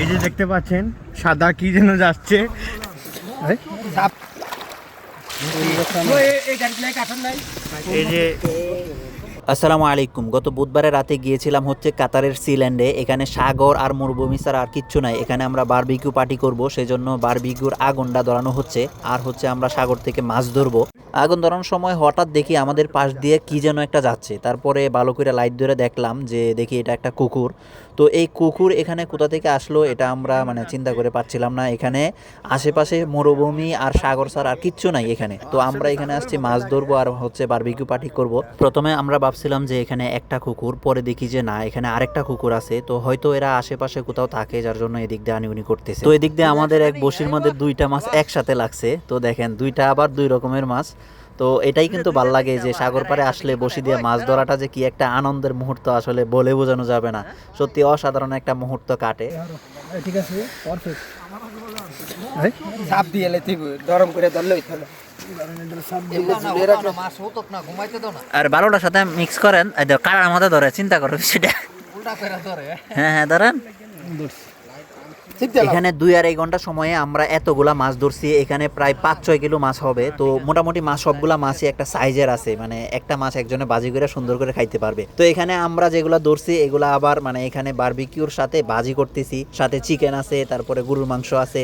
এই যে দেখতে পাচ্ছেন সাদা কি যেন যাচ্ছে। এই যে আসসালামু আলাইকুম। গত বুধবারে রাতে গিয়েছিলাম হচ্ছে কাতারের সিল্যান্ডে। এখানে সাগর আর মরুভূমি ছাড়া আর কিচ্ছু নাই। এখানে আমরা বারবিকিউ পার্টি করব সেজন্য বারবিকিউর আগুনটা ধরানো হচ্ছে। আর হচ্ছে আমরা সাগর থেকে মাছ ধরবো। আগুন ধরানোর সময় হঠাৎ দেখি আমাদের পাশ দিয়ে কি যেন একটা যাচ্ছে। তারপরে ভালো করে লাইট ধরে দেখলাম যে দেখি এটা একটা কুকুর। তো এই কুকুর এখানে কোথা থেকে আসলো এটা আমরা মানে চিন্তা করে পাচ্ছিলাম না। এখানে আশেপাশে মরুভূমি আর সাগর ছাড়া আর কিচ্ছু নাই এখানে। তো আমরা এখানে আসছি, মাছ ধরবো আর হচ্ছে বারবিকিউ পার্টি করব। প্রথমে আমরা ভাবছিলাম যে এখানে একটা কুকুর, পরে দেখি যে না, এখানে আরেকটা কুকুর আছে। তো হয়তো এরা আশেপাশে কোথাও থাকে, যার জন্য এদিক দিয়ে আনিউনি করতেছে। তো এদিক দিয়ে আমাদের এক বসির মধ্যে দুইটা মাছ একসাথে লাগছে। তো দেখেন, দুইটা আবার দুই রকমের মাছ। তো এটাই কিন্তু ভালো লাগে যে সাগর পাড়ে আসলে বসি দিয়ে মাছ ধরাটা যে কি একটা আনন্দের মুহূর্ত আসলে বলে বোঝানো যাবে না। সত্যি অসাধারণ একটা মুহূর্ত কাটে। ঠিক আছে পারফেক্ট চাপ দিয়ে লেতে গরম করে ধরলে আর বারোটার সাথে মিক্স করেন কারার মধ্যে ধরে চিন্তা করো সেটা হ্যাঁ হ্যাঁ ধরেন। এখানে দুই আড়াই ঘণ্টা সময়ে আমরা এতগুলা মাছ ধরছি, এখানে প্রায় পাঁচ ছয় কিলো মাছ হবে। তো মোটামুটি মাছ সবগুলা মাছই একটা সাইজের আছে মানে একটা মাছ একজনে বাজি করে সুন্দর করে খাইতে পারবে। তো এখানে আমরা যেগুলা ধরছি, এগুলা আবার মানে এখানে বারবিকিউর সাথে বাজি করতেছি। সাথে চিকেন আছে, তারপরে গরুর মাংস আছে।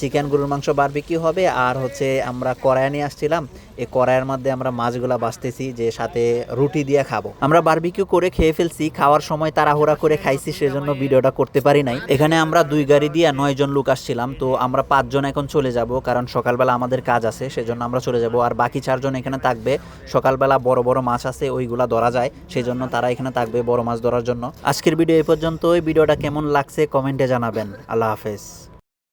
চিকেন গরুর মাংস বারবিকিউ হবে। আর হচ্ছে আমরা কড়াই নিয়ে আসছিলাম। এই কড়াইয়ের মধ্যে আমরা মাছগুলা বাঁচতেছি যে সাথে রুটি দিয়ে খাব। আমরা বারবিকিউ করে খেয়ে ফেলছি, খাওয়ার সময় তাড়াহুড়া করে খাইছি, সেজন্য ভিডিওটা করতে পারি নাই। এখানে আমরা দুই গাড়ি দিয়ে নয় জন লোক আসছিলাম, তো আমরা পাঁচজন এখন চলে যাব, কারণ সকালবেলা আমাদের কাজ আছে, সেজন্য আমরা চলে যাব। আর বাকি চারজন এখানে থাকবে, সকালবেলা বড় বড় মাছ আছে, ওইগুলা ধরা যায়, সেজন্য তারা এখানে থাকবে বড় মাছ ধরার জন্য। আজকের ভিডিও এই পর্যন্ত ভিডিওটা কেমন লাগছে কমেন্টে জানাবেন। আল্লাহ হাফেজ।